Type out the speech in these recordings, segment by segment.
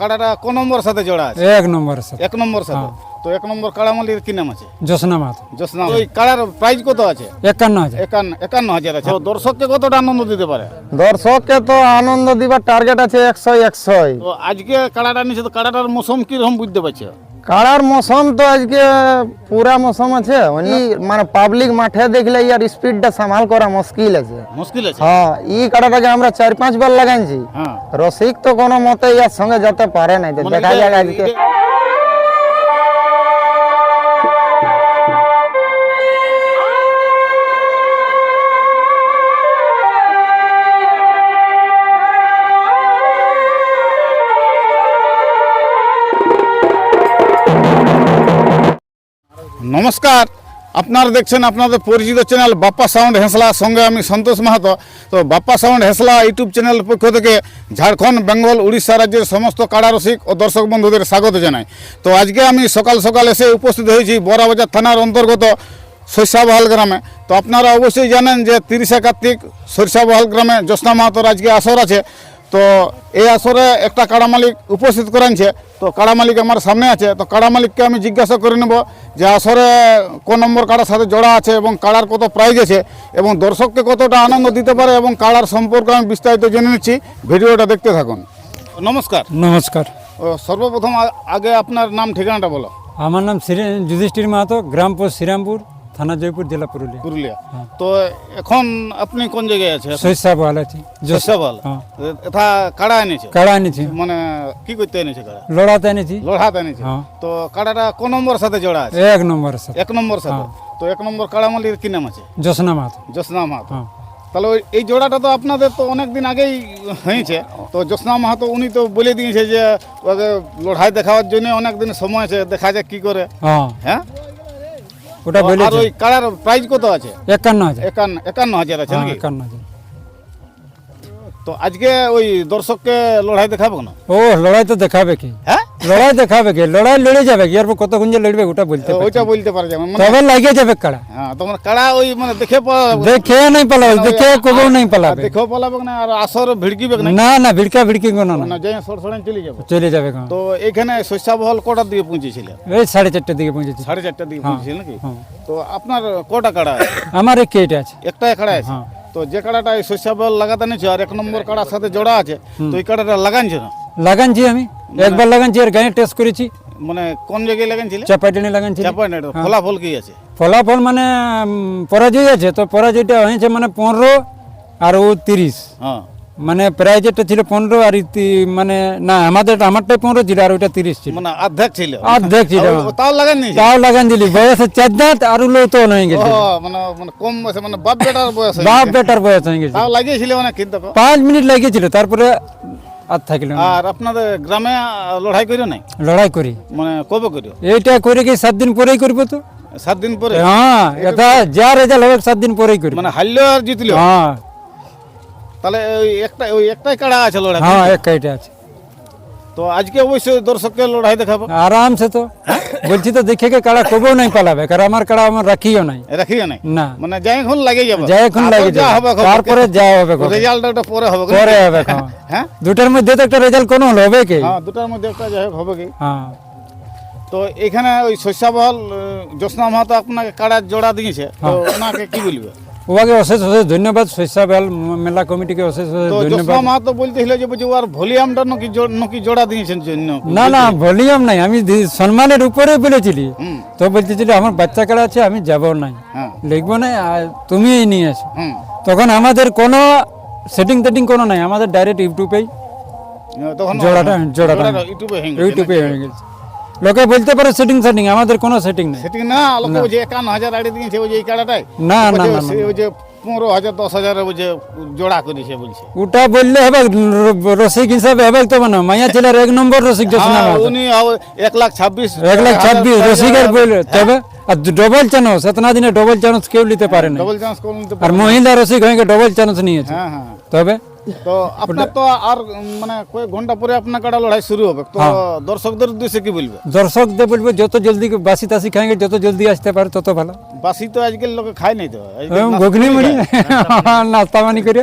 কাড়াটা কোন নম্বর সাথে জোড়া আছে? এক নম্বর সাথে। এক নম্বর সাথে। তো এক নম্বর কাড়া মালির কি নাম আছে? জোসনা মাহাতো। জোসনা ওই কাড়ার প্রাইস কত আছে? একান্ন হাজার। একান্ন একান্ন হাজার আছে। দর্শককে কতটা আনন্দ দিতে পারে? দর্শককে তো আনন্দ দিবার টার্গেট আছে একশো একশো আজকে কাড়াটা নিচ্ছে তো কাড়াটার মৌসুম কীরকম বুঝতে পারছে? কাড়ার মৌসুম তো আজকে পুরা মৌসুম আছে অন্য মানে পাবলিক মাঠে দেখলে ইয়ার স্পিডটা সামাল করা মুশকিল আছে। মুশকিল আছে। হ্যাঁ ই কাড়াটাকে আমরা চার পাঁচ বার লাগাইছি। হ্যাঁ। রসিক তো কোনো মতে ইয়ার সঙ্গে যেতে পারে না মানে দেখা যায় যাক আজকে। নমস্কার। আপনারা দেখছেন আপনাদের পরিচিত চ্যানেল বাপ্পা সাউন্ড হেসলা। সঙ্গে আমি সন্তোষ মাহাতো। তো বাপ্পা সাউন্ড হেসলা ইউটিউব চ্যানেলের পক্ষ থেকে ঝাড়খণ্ড, বেঙ্গল, উড়িষ্যা রাজ্যের সমস্ত কাড়ারসিক ও দর্শক বন্ধুদের স্বাগত জানাই। তো আজকে আমি সকাল সকাল এসে উপস্থিত হয়েছি বড়াবাজার থানার অন্তর্গত সরিষাবহাল গ্রামে। তো আপনারা অবশ্যই জানেন যে তিরিশে কার্তিক সরিষাবহাল গ্রামে জ্যোৎস্না মাহাতোর আজকে আসর আছে। তো এই আসরে একটা কাড়া মালিক উপস্থিত করেছে তো কাড়া মালিক আমার সামনে আছে। তো কাড়া মালিককে আমি জিজ্ঞাসা করে নেব যে আসরে কোন নম্বর কাড়ার সাথে জড়া আছে এবং কাড়ার কত প্রাইজ আছে এবং দর্শককে কতটা আনন্দ দিতে পারে এবং কাড়ার সম্পর্কে আমি বিস্তারিত জেনে নিচ্ছি। ভিডিওটা দেখতে থাকুন। নমস্কার। নমস্কার। ও, সর্বপ্রথম আগে আপনার নাম ঠিকানাটা বলো। আমার নাম শ্রী- যুধিষ্ঠির মাহাতো গ্রাম পোস্ট শ্রীরামপুর। থানা জয়পুর জেলা পুরুলিয়া। পুরুলিয়া। তো এখন আপনি কোন জায়গায় আছে। ভালো আছি হ্যাঁ। এটা কাড়া এনেছে? কাড়া এনেছি। মানে কি করতে এনেছে কাড়া? লড়াতে এনেছি। লোহাতে এনেছে। হ্যাঁ। তো কাড়াটা কোন নম্বর সাথে জোড়া আছে? এক নম্বর সাথে। এক নম্বর সাথে। তো এক নম্বর কাড়ামালির কি নাম আছে? জোসনা মাহাতো। জ্যোৎস্না মাহাতো। হ্যাঁ। তাহলে এই জোড়াটা তো আপনাদের তো অনেক দিন আগেই হয়েছে। তো জ্যোৎস্না মাহাতো উনি তো বলে দিয়েছে যে ওকে লড়াই দেখাবার জন্য অনেক দিন সময় আছে দেখা যাক কি করে। হ্যাঁ। হ্যাঁ? ওটা আর ওই কাড়ার প্রাইস কত আছে? একান্ন হাজার। একান্ন একান্ন হাজার আছে হ্যাঁ নাকি? একান্ন হাজার। তো আজকে ওই দর্শককে লড়াই দেখাবো না ও লড়াই তো দেখাবে কি? হ্যাঁ? লড়াই দেখাবে কি লড়াই লড়ে যাবে কি এরপর কতক্ষণ যে লড়বে ওটা বলতে ওইটা বলতে পারা যাবে মানে তবে লাগিয়ে যাবে কাড়া। হ্যাঁ তোমার কাড়া ওই মানে দেখে দেখে নাই পালাবে দেখে কবেও নাই পালাবে। দেখেও পালাবে না আর আসর ভিড়কিবে না। না না ভিড়কা ভিড়কি কোনো না। না যাই সর সরাই চলে যাবে। চলে যাবে কারণ তো এখানে শস্যাবহল কটার দিকে পৌঁছেছিল? এই সাড়ে চারটার দিকে পৌঁছেছি সাড়ে চারটার দিকে পৌঁছেছিল নাকি? হ্যাঁ। তো আপনার কটা কাড়া আছে? আমার এক কেটে আছে। একটা কাড়া আছে? হ্যাঁ। তো যে কাড়াটা এই শস্যাবহল লাগাতে নিচ্ছে আর এক নম্বর কাড়ার সাথে জোড়া আছে তো এই কাড়াটা লাগানছে না? লাগানছি আমি। একবার লাগানছি আর গায়ে টেস্ট করেছি। মানে কোন জায়গায় লাগানছিল? চাপাইটানি লাগানছি চাপা নেট ফলাফল কি আছে? ফলাফল মানে পরাজয় আছে তো পরাজয়টা হয়েছে মানে পনেরো আর ও তিরিশ। হ্যাঁ। মানে প্রাইজেরটা ছিল পনেরো আর মানে না আমাদের আমারটাই পনেরো ছিল আর ওইটা তিরিশ ছিল। মানে অর্ধেক ছিল। অর্ধেক ছিল। তাও লাগান নিয়েছে তাও লাগান দিলি বয়সে চার দাঁত আর উলো তো হয়ে গেছে। মানে মানে কম বয়সে মানে বাপ বেটার বয়স বাপ বেটার বয়স হয়ে গেছে। তাও লাগিয়েছিল মানে কিন্তু পাঁচ মিনিট লাগিয়েছিল তারপরে আর থাকিল আর আপনাদের গ্রামে লড়াই করিও নাই? লড়াই করি। মানে কবে করিও এইটা করে কি সাত দিন পরেই করব তো? সাত দিন পরে? হ্যাঁ এটা যা রেজাল্ট হবে সাত দিন পরেই করি মানে হারলো আর জিতলেও হ্যাঁ। তাহলে ওই একটা ওই একটাই কাড়া আছে লড়াই হ্যাঁ একটাইটা আছে। তো আজকে অবশ্যই দর্শককে লড়াই দেখাবো। আরামসে তো। বলছি তো দেখে কে কাড়া কবেও নাই পালাবে কারণ আমার কাড়া আমার রাখিও নাই। রাখিও নাই? না। মানে যাই এখন লাগে যাবে। যাই এখন লাগে যা যাবে। হবে তারপরে যা হবে খবর। রেজাল্ট ওটা পরে হবে। পরে হবে খাওয়া। হ্যাঁ? দুটার মধ্যে তো একটা রেজাল্ট কোনো হলো হবে কি? হ্যাঁ দুটার মধ্যে একটা যাই হোক হবে কি? হ্যাঁ। তো এখানে ওই শস্যাবহল আহ, জ্যোৎস্না মাহাতো আপনাকে কাড়ার জোড়া দিয়েছে তো হ্যাঁ। ওনাকে কি বলবে? ওকে অশেষ অশেষ ধন্যবাদ শস্যা বেল মেলা কমিটিকে অশেষ অশেষ তো ধন্যবাদ। মাহাতো বলতেছিল যে বুঝি ওর ভলিউমটা নাকি নাকি জোড়া দিয়েছেন জন্য। না না ভলিউম নাই আমি সম্মানের উপরে বলেছিলি তো বলতেছিলি আমার বাচ্চা কাড়া আছে আমি যাব নাই। হ্যাঁ। লিখব না তুমি নিয়ে আসো তখন আমাদের কোনো সেটিং টেটিং কোনো নাই আমাদের ডাইরেক্ট ইউটিউবেই জোড়াটা জোড়াটা ইউটিউবে হ্যাঁ ইউটিউবে হয়ে গেছে লোকে বলতে পারে সেটিং সেটিং আমাদের কোনো সেটিং নেই। সেটি না লোকে ওই যে একান্ন হাজার আড়ে দিয়েছে ওই যে এই কাড়াটাই না না না। ওই যে পনেরো হাজার দশ হাজার ওই যে জোড়া করেছে বলছে। ওটা বললে হবে রসিক হিসাবে হবে তো মানে মাইয়া ছেলের এক নম্বর রসিক জোসনা হ্যাঁ। উনি এক লাখ ছাব্বিশ এক লাখ ছাব্বিশ রসিকের বললে তবে আর ডবল চান্স এতনা দিনে ডবল চান্স কেউ নিতে পারে না ডবল চান্স আর মহিলা রসিক হয়ে ডবল চান্স নিয়েছে। হ্যাঁ হ্যাঁ। তবে তো আপনার তো আর মানে কয়েক ঘণ্টা পরে আপনার কাটা লড়াই শুরু হবে। তো হ্যাঁ। দর্শকদের উদ্দেশ্যে কি বলবে? দর্শকদের বলব যত জলদি বাসি তাসি খাইগে যত জলদি আসতে পারে তত ভালো। বাসি তো আজকাল লোকে খায় নাই তো। ঘুগনি করে মুড়ি নাস্তা পানি করে।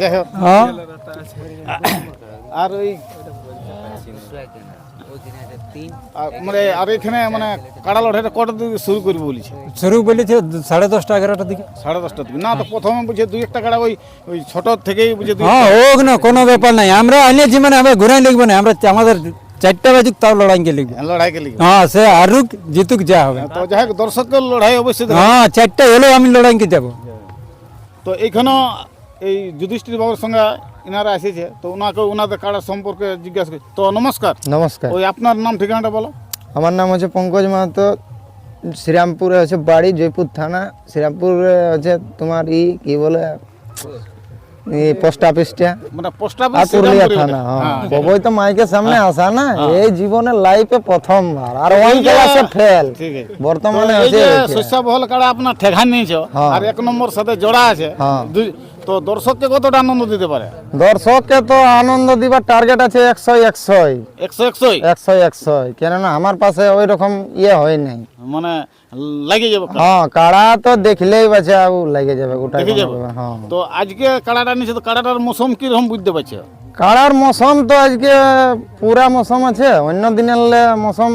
হ্যাঁ, হ্যাঁ। আর ওই মানে আর এখানে মানে কাড়া লড়াইটা কটা দিকে শুরু করবে বলেছে? শুরু বলেছে সাড়ে দশটা এগারোটার দিকে। সাড়ে দশটা দিকে। না তো প্রথমে বুঝে দুই একটা কাড়া ওই ওই ছোট থেকেই বুঝে হ্যাঁ হোক না কোনো ব্যাপার নাই। আমরা আনিয়েছি মানে আমরা ঘুরাই লিখব না। আমরা আমাদের চারটা বাজুক তাও লড়াইকে লিখব। লড়াইকে লিখবে। হ্যাঁ সে আরুক জিতুক যা হবে। তো যাই হোক দর্শকের লড়াই অবশ্যই হ্যাঁ চারটা এলো আমি লড়াইকে যাব। তো এইখানেও এই যুধিষ্ঠির বাবুর সঙ্গে ইনারা এসেছে তো ওনাকে ওনাদের কাড়া সম্পর্কে জিজ্ঞাসা করি। তো নমস্কার। নমস্কার। ওই আপনার নাম ঠিকানাটা বলো। আমার নাম হচ্ছে পঙ্কজ মাহাতো শ্রীরামপুরে হচ্ছে বাড়ি জয়পুর থানা। শ্রীরামপুরে হচ্ছে তোমার ই কি বলে? এই পোস্ট অফিসটা মানে পোস্ট অফিস পুরুলিয়া থানা হ্যাঁ। ববই তো মাইকের সামনে আসা না এই জীবনের লাইফে প্রথমবার আর যে- ক্লাসে ফেল ঠিক আছে। বর্তমানে হচ্ছে শস্য বহল কাড়া আপনার ঠেকান নিয়েছ হ্যাঁ। আর এক নম্বর সাথে জোড়া আছে। হ্যাঁ। তো দর্শককে কতটা আনন্দ দিতে পারে? দর্শককে তো আনন্দ দিবার টার্গেট আছে একশো একশোই একশো একশোই? একশো একশোই। কেননা আমার পাশে ওই রকম ইয়ে হয় নাই। মানে লাগে যাবে? হ্যাঁ কাড়া তো দেখলেই বাচ্চা লেগে যাবে ওটাই যাবে? হ্যাঁ। তো আজকে কাড়াটা নিয়েছে তো কাড়াটার মৌসুম কীরকম বুঝতে পারছ? কাড়ার মৌসুম তো আজকে পুরা মৌসুম আছে অন্য দিনের মৌসুম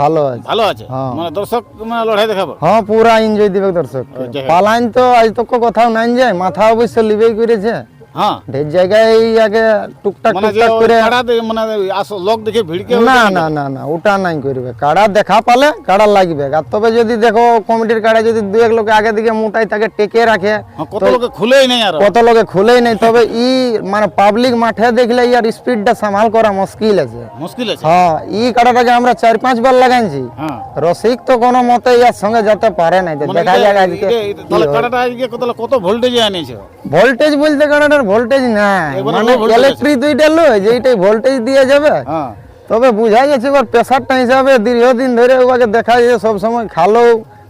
ভালো আছে। ভালো আছে? হ্যাঁ। মানে দর্শক মানে লড়াই দেখাবো? হ্যাঁ পুরা এনজয় দিবে দর্শক। পালাইন তো আজ তো কোথাও নাই যায় মাথা অবশ্য লিবেই করেছে। হ্যাঁ। ঢের জায়গায় আগে টুকটাক মানে টুকটাক করে কাড়া মানে আসো লোক দেখে ভিড়কে না না না না ওটা নাই করবে। কাড়া দেখা পালে কাড়া লাগবে। আর তবে যদি দেখো কমিটির কাড়া যদি দু এক লোক আগে দিকে মোটাই তাকে টেকে রাখে হ্যাঁ, কত লোকে খুলেই নেই আর? কত লোকে খুলেই নেই তবে ই মানে পাবলিক মাঠে দেখলে ইয়ার স্পিডটা সামাল করা মুশকিল আছে। মুশকিল আছে? হ্যাঁ ই কাটাটাকে আমরা চার পাঁচ বার লাগাইছি। হ্যাঁ। রসিক তো কোনো মতে ইয়ার সঙ্গে যেতে পারে তো মানে দেখা যাক আজকে কত ভোল্টেজে আনিয়েছে? ভোল্টেজ বলতে কাটাটার ভোল্টেজ নাই। মানে ইলেকট্রিক দুইটা লয় যে এইটাই ভোল্টেজ দিয়ে যাবে। হ্যাঁ। তবে বুঝা যাচ্ছে এবার প্রেশারটা হিসাবে দীর্ঘদিন ধরে ওকে দেখা যায় সব সময় খালো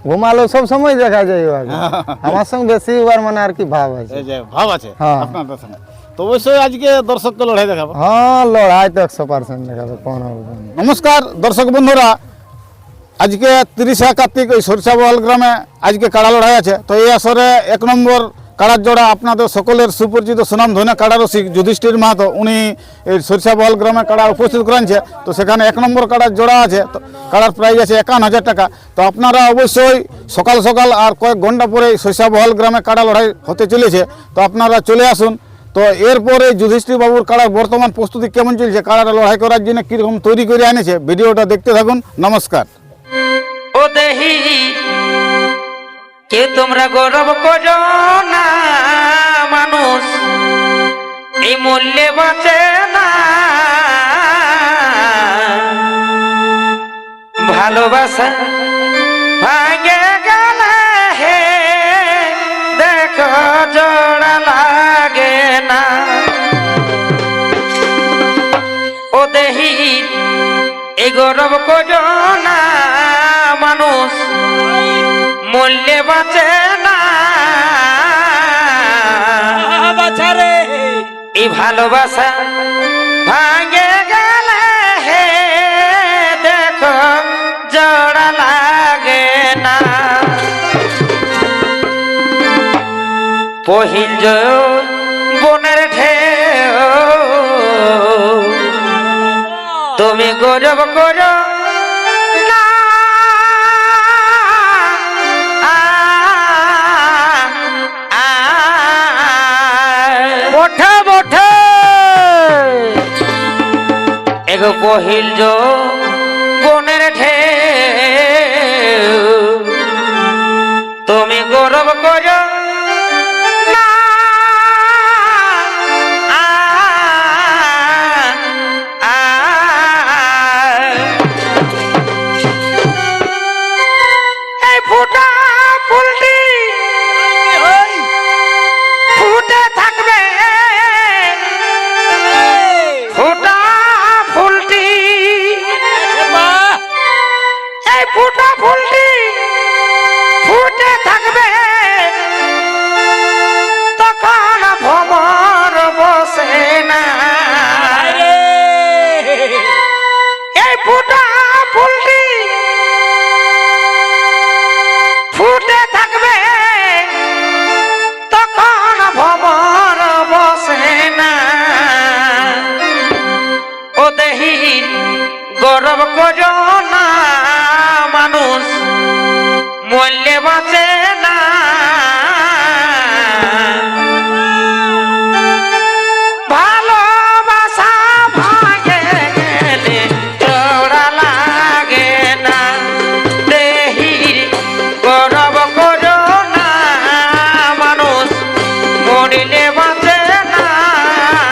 ঘুমালো সব সময় দেখা যায় ওকে আমার সঙ্গে বেশি এবার মানে আর কি ভাব আছে। ভাব আছে হ্যাঁ। সঙ্গে তো অবশ্যই আজকে দর্শককে লড়াই দেখাবো। হ্যাঁ লড়াই তো একশো পার্সেন্ট দেখাবে কোনো নমস্কার দর্শক বন্ধুরা আজকে তিরিশে কার্তিক ওই সরিষা সরিষাবহাল গ্রামে আজকে কাড়া লড়াই আছে। তো এই আসরে এক নম্বর কাড়ার জোড়া আপনাদের সকলের সুপরিচিত সুনাম ধনে কাড়া রসিক যুধিষ্ঠির মাহাতো, উনি এই সরিষাবহাল গ্রামে কাড়া উপস্থিত করেছে তো সেখানে এক নম্বর কাড়ার জোড়া আছে কাড়ার প্রাইস আছে একান্ন হাজার টাকা। তো আপনারা অবশ্যই সকাল সকাল আর কয়েক ঘণ্টা পরে সরিষাবহাল গ্রামে কাড়া লড়াই হতে চলেছে। তো আপনারা চলে আসুন। তো এরপরে যুধিষ্ঠির বাবুর কাড়ার বর্তমান প্রস্তুতি কেমন চলছে, কাড়াটা লড়াই করার জন্য কীরকম তৈরি করে এনেছে, ভিডিওটা দেখতে থাকুন। নমস্কার। ও দেহি কে তোমরা গৌরব করো না, মানুষ? এই মূল্যে বাঁচে না। ভালোবাসা ভাঙে গেলে হে, দেখো জোড়া লাগে না। ও দেহি, এই গৌরব করো না, মানুষ। মূল্যে বাঁচে না। এই ভালোবাসা ভাঙে গেলে হে দেখো জোড়া লাগে না। পহিল বনের ঢেউ তুমি গৌরব করো। এগো বনের ঠে তুমি গৌরব করো